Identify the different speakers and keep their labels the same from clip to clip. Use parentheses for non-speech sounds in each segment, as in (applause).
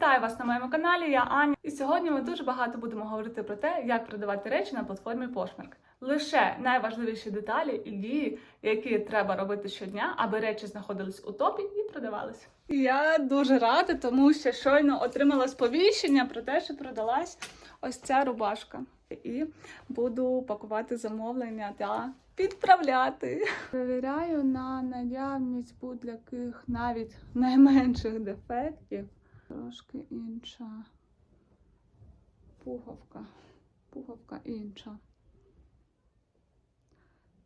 Speaker 1: Вітаю вас на моєму каналі. Я Аня. І сьогодні ми дуже багато будемо говорити про те, як продавати речі на платформі Poshmark. Лише найважливіші деталі і дії, які треба робити щодня, аби речі знаходились у топі і продавались. Я дуже рада, тому що щойно отримала сповіщення про те, що продалась ось ця рубашка. І буду пакувати замовлення та підправляти. Перевіряю на наявність будь-яких навіть найменших дефектів. Трошки інша пуговка. Пуговка інша.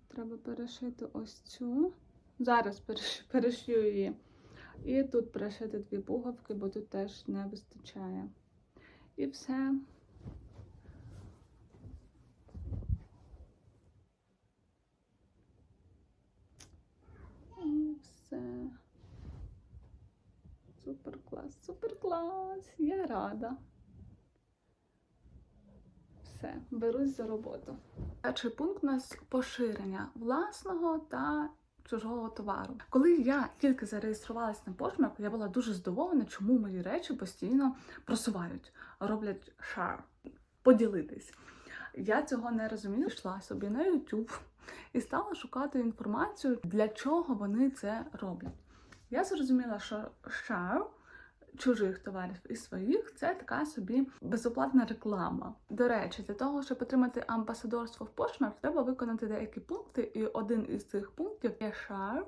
Speaker 1: Треба перешити ось цю. Зараз перешию її. І тут перешити дві пуговки, бо тут теж не вистачає. І все. І все. Супер клас, супер клас. Я рада. Все, берусь за роботу. Перший пункт у нас поширення власного та чужого товару. Коли я тільки зареєструвалась на Poshmark, я була дуже здивована, чому мої речі постійно просувають, роблять шар, поділитись. Я цього не розумію. Йшла собі на YouTube і стала шукати інформацію, для чого вони це роблять. Я зрозуміла, що шар чужих товарів і своїх це така собі безоплатна реклама. До речі, для того, щоб отримати амбасадорство в Poshmark, треба виконати деякі пункти, і один із цих пунктів є шар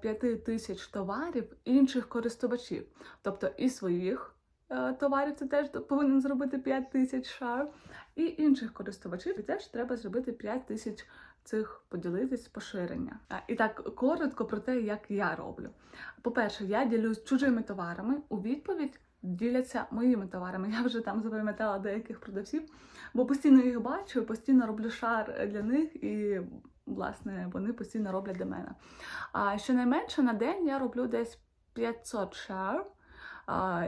Speaker 1: 5 тисяч товарів інших користувачів, тобто і своїх. е, Товарів ти теж повинен зробити 5 тисяч шар, і інших користувачів і теж треба зробити 5 тисяч цих поділитись поширення. І так коротко про те, як я роблю. По-перше, я ділюсь чужими товарами. У відповідь діляться моїми товарами. Я вже там запам'ятала деяких продавців, бо постійно їх бачу, постійно роблю шар для них і. Власне, вони постійно роблять для мене. А щонайменше на день я роблю десь 500 шар.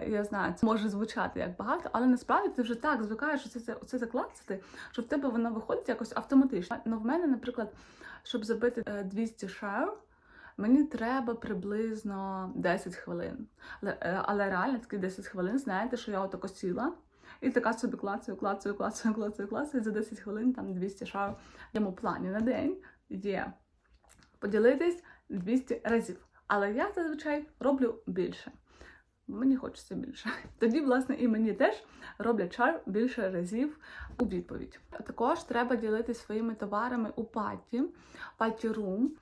Speaker 1: Я знаю, це може звучати як багато, але насправді ти вже так звикаєш що це, це, закласти, що в тебе воно виходить якось автоматично. Ну, в мене, наприклад, щоб забити е, 200 шар, мені треба приблизно 10 хвилин. Але, е, але реально такі 10 хвилин, знаєте, що я отако сіла. І така собі клацаю, клацаю, клацаю, клацаю, клацаю, за 10 хвилин там 200 шар в моєму плані на день є поділитись 200 разів. Але я зазвичай роблю більше. Мені хочеться більше. (laughs) Тоді, власне, і мені теж роблять чар більше разів у відповідь. Також треба ділитися своїми товарами у паті, паті рум.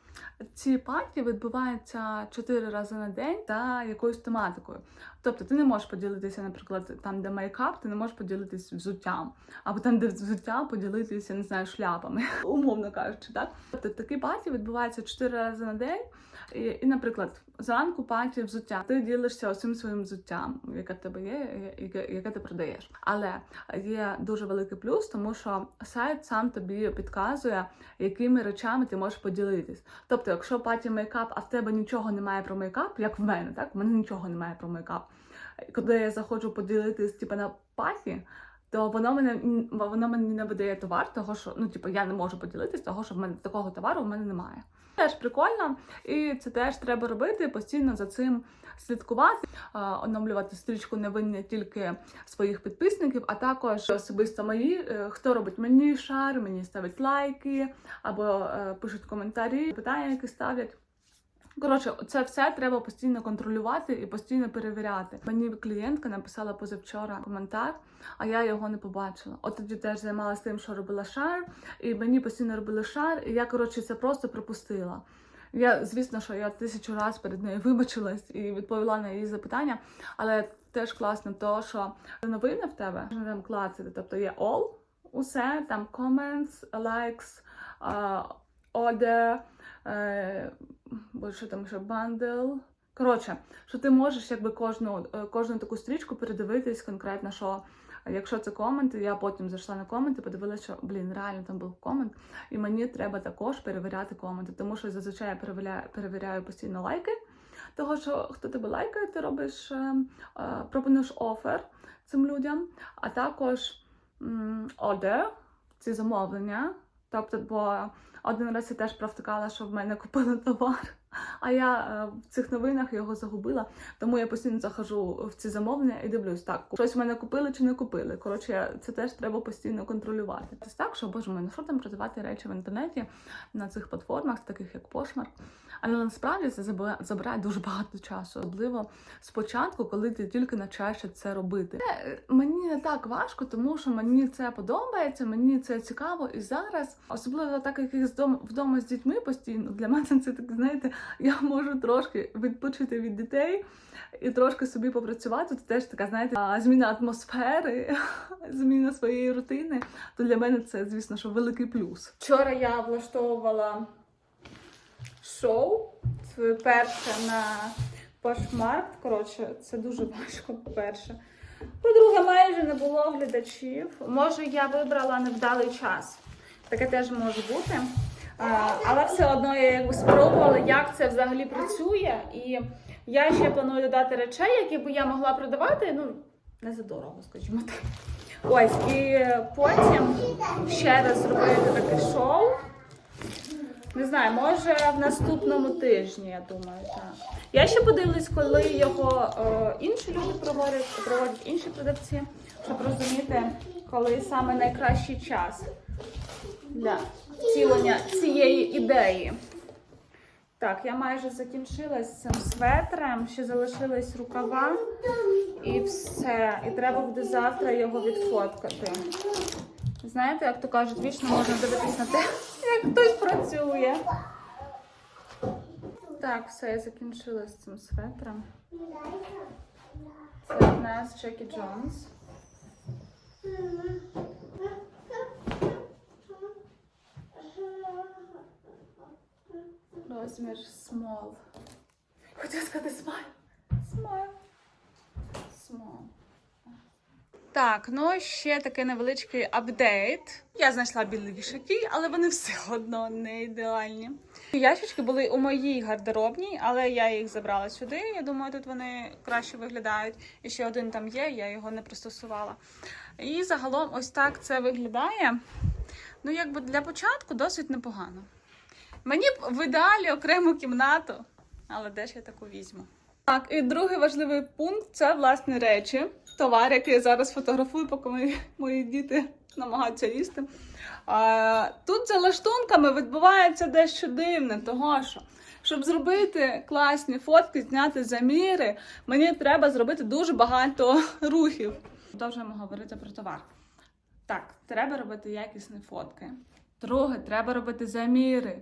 Speaker 1: Ці паті відбуваються 4 рази на день та якоюсь тематикою. Тобто ти не можеш поділитися, наприклад, там, де мейкап, ти не можеш поділитися взуттям, або там, де взуття, поділитися, не знаю, шляпами, (laughs) умовно кажучи, так? Тобто такі паті відбуваються 4 рази на день. І, наприклад, зранку паті взуття. Ти ділишся усім своїм взуттям, яке в тебе є, яке, яке ти продаєш. Але є дуже великий плюс, тому що сайт сам тобі підказує, якими речами ти можеш поділитись. Тобто, якщо паті мейкап, а в тебе нічого немає про мейкап, як в мене, так? У мене нічого немає про мейкап. Коли я заходжу поділитись типу, на паті, то воно мене воно мені не видає товар, того що ну, типу, я не можу поділитись, того що в мене такого товару в мене немає. Теж прикольно, і це теж треба робити, постійно за цим слідкувати, оновлювати стрічку невинні тільки своїх підписників, а також особисто мої, е, хто робить мені шар, мені ставить лайки або е, пишуть коментарі, питання, які ставлять. Коротше, це все треба постійно контролювати і постійно перевіряти. Мені клієнтка написала позавчора коментар, а я його не побачила. От тоді теж займалася тим, що робила шар, і мені постійно робили шар, і я коротше це просто пропустила. Я, звісно, що я тисячу разів перед нею вибачилась і відповіла на її запитання, але теж класно, то що новини в тебе можна там клацати. Тобто є all, усе там comments, likes, order, е, що там ще bundle. Коротше, що ти можеш якби кожну, е, кожну таку стрічку передивитись конкретно, що якщо це комент, я потім зайшла на коменти, подивилася, що блін, реально там був комент, і мені треба також перевіряти коменти, тому що зазвичай я перевіряю, перевіряю постійно лайки. Того, що хто тебе лайкає, ти робиш, е, е, пропонуєш офер цим людям, а також order, ці замовлення. Тобто, бо Один раз я теж провтикала, що в мене купили товар, а я е, в цих новинах його загубила. Тому я постійно захожу в ці замовлення і дивлюсь, так, щось в мене купили чи не купили. Коротше, це теж треба постійно контролювати. Це так, що боже мій, ну що там продавати речі в інтернеті на цих платформах, таких як Poshmark. Але насправді це забирає, дуже багато часу, особливо спочатку, коли ти тільки навчаєшся це робити. Е, мені не так важко, тому що мені це подобається, мені це цікаво. І зараз, особливо так як я вдома з дітьми постійно, для мене це так, знаєте, я можу трошки відпочити від дітей і трошки собі попрацювати. Це теж така, знаєте, зміна атмосфери, (laughs) зміна своєї рутини. То для мене це, звісно, що великий плюс. Вчора я влаштовувала шоу. Це перше на Пошмарт. Коротше, це дуже важко, по-перше. По-друге, майже не було глядачів. Може, я вибрала невдалий час. Таке теж може бути. Але все одно я якби спробувала, як це взагалі працює. І я ще планую додати речей, які би я могла продавати, ну, не за дорого, скажімо так. Ось, і потім ще раз зробити таке шоу. Не знаю, може в наступному тижні, я думаю, так. Я ще подивлюсь, коли його е, інші люди проводять, проводять інші продавці, щоб розуміти, коли саме найкращий час для втілення цієї ідеї. Так, я майже закінчила з цим светрем, ще залишились рукава і все. І треба буде завтра його відфоткати. Знаєте, як то кажуть, вічно можна дивитись на те, (laughs) як хтось працює. Так, все, я закінчила з цим светром. Це в нас Джекі Джонс. Розмір small. Хотіла сказати small. Small. Small. Так, ну ще такий невеличкий апдейт. Я знайшла білі вішаки, але вони все одно не ідеальні. Ящички були у моїй гардеробній, але я їх забрала сюди. Я думаю, тут вони краще виглядають. І ще один там є, я його не пристосувала. І загалом ось так це виглядає. Ну, якби для початку досить непогано. Мені б в ідеалі окрему кімнату, але де ж я таку візьму? Так, і другий важливий пункт це власне речі. Товар, який я зараз фотографую, поки мої, мої діти намагаються їсти. А, тут за лаштунками відбувається дещо дивне, того що. Щоб зробити класні фотки, зняти заміри, мені треба зробити дуже багато рухів. Продовжуємо говорити про товар. Так, треба робити якісні фотки. Друге, треба робити заміри.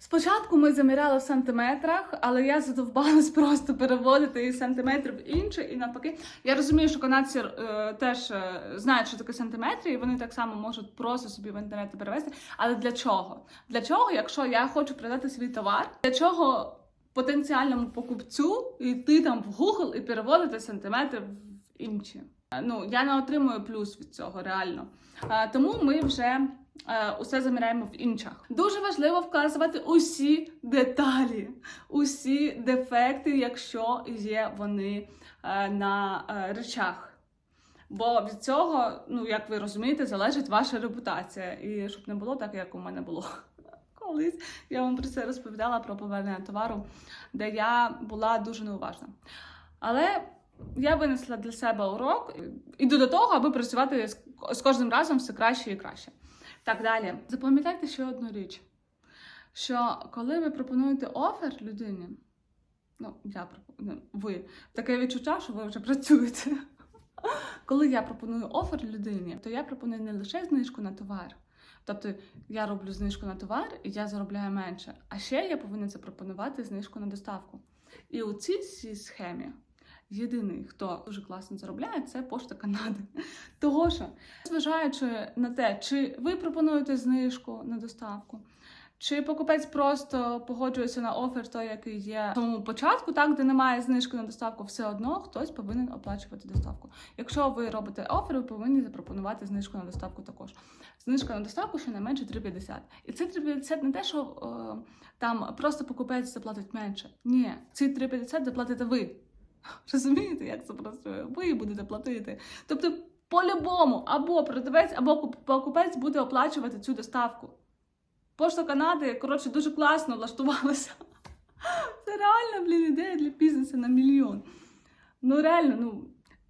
Speaker 1: Спочатку ми заміряли в сантиметрах, але я задовбалась (laughs) просто переводити із сантиметрів в інше, і навпаки. Я розумію, що канадці е, теж е, знають, що таке сантиметри, і вони так само можуть просто собі в інтернеті перевести. Але для чого? Для чого, якщо я хочу продати свій товар, для чого потенціальному покупцю йти там в Google і переводити сантиметри в інші? Е, Ну, я не отримую плюс від цього реально. Е, Тому ми вже усе заміряємо в інчах. Дуже важливо вказувати усі деталі, усі дефекти, якщо є вони е, на е, речах. Бо від цього, ну як ви розумієте, залежить ваша репутація. І щоб не було так, як у мене було. (laughs) Колись я вам про це розповідала про повернення товару, де я була дуже неуважна. Але я винесла для себе урок іду до того, аби працювати з кожним разом все краще і краще. Так далі. Запам'ятайте ще одну річ: що коли ви пропонуєте офер людині, ну я пропоную, ви таке відчуття, що ви вже працюєте. Коли я пропоную офер людині, то я пропоную не лише знижку на товар. Тобто я роблю знижку на товар і я заробляю менше. А ще я повинна запропонувати знижку на доставку. І у цій схемі єдиний, хто дуже класно заробляє, це пошта Канади. (laughs) Того що, зважаючи на те, чи ви пропонуєте знижку на доставку, чи покупець просто погоджується на офер, той, який є в самому початку, так де немає знижки на доставку, все одно хтось повинен оплачувати доставку. Якщо ви робите офер, ви повинні запропонувати знижку на доставку також. Знижка на доставку щонайменше 3,50. І це 3,50 не те, що е, там просто покупець заплатить менше. Ні, ці 3,50 заплатите ви. (laughs) Розумієте, як це працює? Ви будете платити. Тобто, по-любому, або продавець, або куп- покупець буде оплачувати цю доставку. Пошта Канади, коротше, дуже класно влаштувалася. (laughs) Це реально, блін, ідея для бізнесу на мільйон. Ну, реально, ну.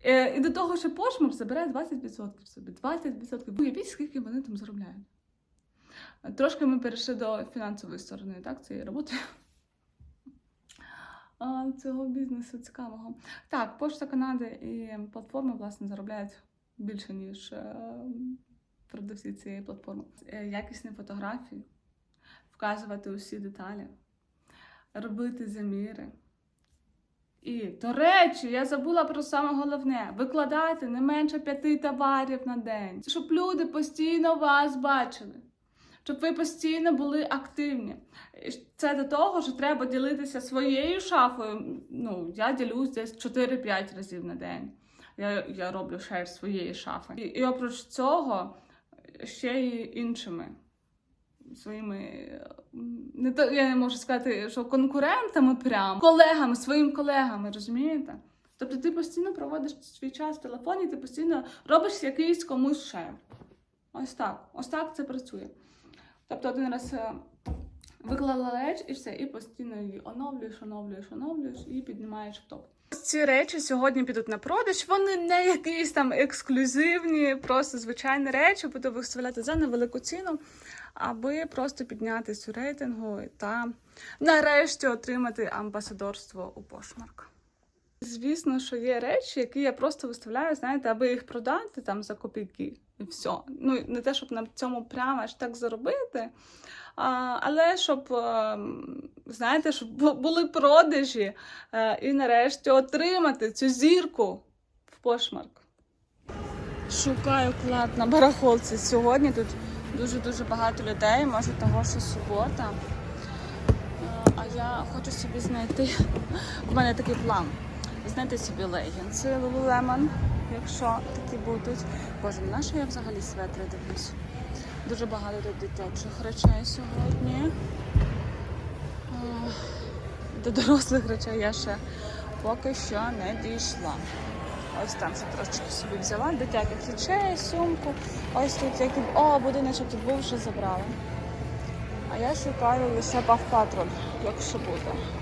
Speaker 1: Е, і до того, що Пошмак забирає 20% собі. 20%. Уявіть, скільки вони там заробляють. Трошки ми перейшли до фінансової сторони, так, цієї роботи. Цього бізнесу цікавого. Так, Пошта Канади і платформи, власне, заробляють більше, ніж е, продавці цієї платформи. Е, Якісні фотографії, вказувати усі деталі, робити заміри. І, до речі, я забула про саме головне: викладати не менше п'яти товарів на день, щоб люди постійно вас бачили, щоб ви постійно були активні. Це до того, що треба ділитися своєю шафою. Ну, я ділюсь десь 4-5 разів на день. Я, я роблю шер своєї шафи. І, і опроч цього ще й іншими своїми, не то я не можу сказати, що конкурентами прям, колегами, своїми колегами, розумієте? Тобто ти постійно проводиш свій час в телефоні, ти постійно робиш якийсь комусь шер. Ось так. Ось так це працює. Тобто один раз е, виклала реч і все, і постійно її оновлюєш, оновлюєш, оновлюєш і піднімаєш в топ. Ці речі сьогодні підуть на продаж. Вони не якісь там ексклюзивні, просто звичайні речі, буду виставляти за невелику ціну, аби просто піднятися у рейтингу та нарешті отримати амбасадорство у Пошмарк. Звісно, що є речі, які я просто виставляю, знаєте, аби їх продати там за копійки. І все. Ну, не те, щоб на цьому прямо аж так заробити. А, але щоб, е, знаєте, щоб були продажі е, і нарешті отримати цю зірку в пошмарк. Шукаю клад на барахолці. Сьогодні тут дуже-дуже багато людей, може того, що субота. Е, А я хочу собі знайти. (laughs) У мене такий план. Знайти собі легінси Lululemon, якщо такі будуть. Боже, на що я взагалі светри дивлюсь? Дуже багато тут дитячих речей сьогодні. До дорослих речей я ще поки що не дійшла. Ось там ще трошечки собі взяла дитячих речей, сумку. Ось тут який. О, будиночок тут був, вже забрала. А я шукаю лише патруль, якщо буде.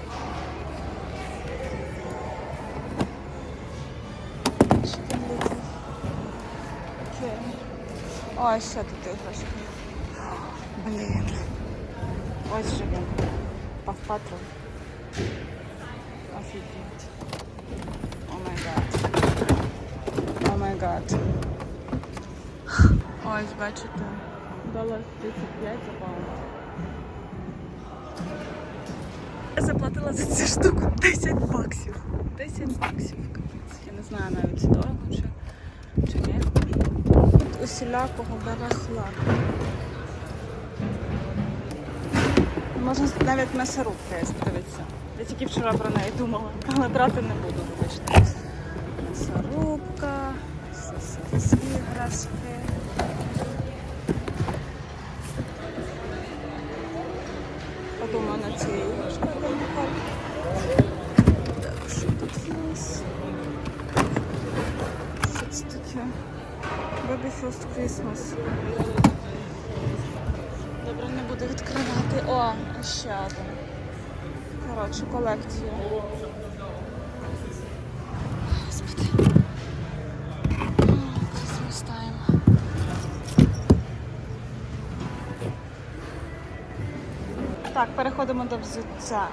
Speaker 1: О, ще тут іграшки. Блін. Ось же він. Павпатрон. Офігеть. О май гад. О май гад. Ось, бачите. Долар 35 за паунд. Я заплатила за цю штуку 10 баксів. 10 баксів. Капець. Я не знаю навіть дорого чи, чи ні. Тут Усілякого барахла. Можна навіть м'ясорубка є, дивіться. Я тільки вчора про неї думала, але брати не буду, вибачте. М'ясорубка, іграшки. Подумаю на ці іграшки. Так, що тут у нас? Що це таке? Baby First Christmas. Добре, не буду відкривати. О, ще один. Коротше, колекція. Господи. Так, переходимо до взуття.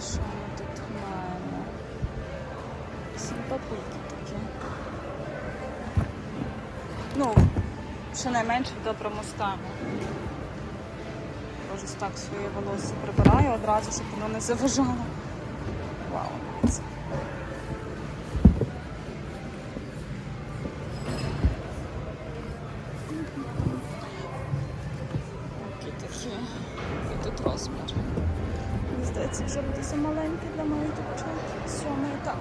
Speaker 1: Що ми тут маємо? Симпатульки такі. Ну, щонайменше в доброму стані. Боже, так своє волосся прибираю одразу, щоб воно не заважало. Вау. Які такі, який тут розмір. Здається, вже буде замаленький для моїх дівчат. Сьомий так.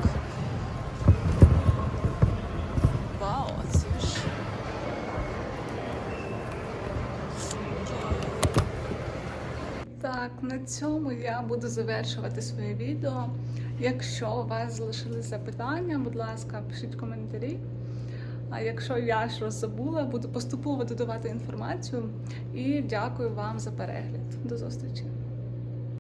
Speaker 1: Вау, це ж. Так, на цьому я буду завершувати своє відео. Якщо у вас залишились запитання, будь ласка, пишіть коментарі. А якщо я щось забула, буду поступово додавати інформацію. І дякую вам за перегляд. До зустрічі!